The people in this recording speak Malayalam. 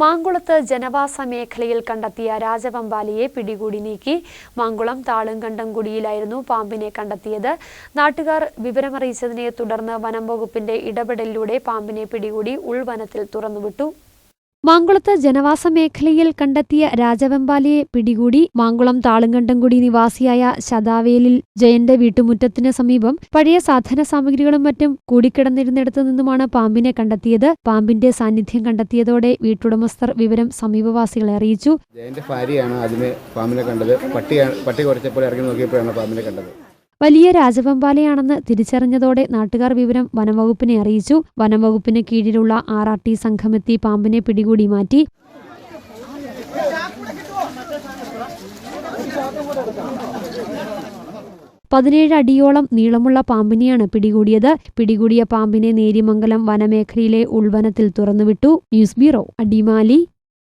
മാങ്കുളത്ത് ജനവാസ മേഖലയിൽ കണ്ടെത്തിയ രാജവമ്പാലിയെ പിടികൂടി നീക്കി. മാങ്കുളം താളുംകണ്ടംകുടിയിലായിരുന്നു പാമ്പിനെ കണ്ടെത്തിയത്. നാട്ടുകാർ വിവരമറിയിച്ചതിനെ തുടർന്ന് വനം വകുപ്പിന്റെ ഇടപെടലിലൂടെ പാമ്പിനെ പിടികൂടി ഉൾവനത്തിൽ തുറന്നുവിട്ടു. മാങ്കുളത്ത് ജനവാസ മേഖലയിൽ കണ്ടെത്തിയ രാജവെമ്പാലിയെ പിടികൂടി മാങ്കുളം താളുങ്കണ്ടംകുടി നിവാസിയായ ശതാവേലിൽ ജയന്റെ വീട്ടുമുറ്റത്തിന് സമീപം പഴയ സാധന സാമഗ്രികളും മറ്റും കൂടിക്കിടന്നിരുന്നിടത്തു നിന്നുമാണ് പാമ്പിനെ കണ്ടെത്തിയത്. പാമ്പിന്റെ സാന്നിധ്യം കണ്ടെത്തിയതോടെ വീട്ടുടമസ്ഥർ വിവരം സമീപവാസികളെ അറിയിച്ചു. ജയന്റെ ഭാര്യയാണ് പാമ്പിനെ കണ്ടത്. പട്ടി പട്ടി കുറച്ചപ്പോൾ ഇറങ്ങി നോക്കിയപ്പോഴാണ് പാമ്പിനെ കണ്ടത്. വലിയ രാജവെമ്പാലയാണെന്ന് തിരിച്ചറിഞ്ഞതോടെ നാട്ടുകാർ വിവരം വനംവകുപ്പിനെ അറിയിച്ചു. വനംവകുപ്പിന് കീഴിലുള്ള ആർ ആർ ടി സംഘമെത്തി പാമ്പിനെ പിടികൂടി മാറ്റി. പതിനേഴ് അടിയോളം നീളമുള്ള പാമ്പിനെയാണ് പിടികൂടിയത്. പിടികൂടിയ പാമ്പിനെ നേരിമംഗലം വനമേഖലയിലെ ഉൾവനത്തിൽ തുറന്നുവിട്ടു. News bureau Adimali.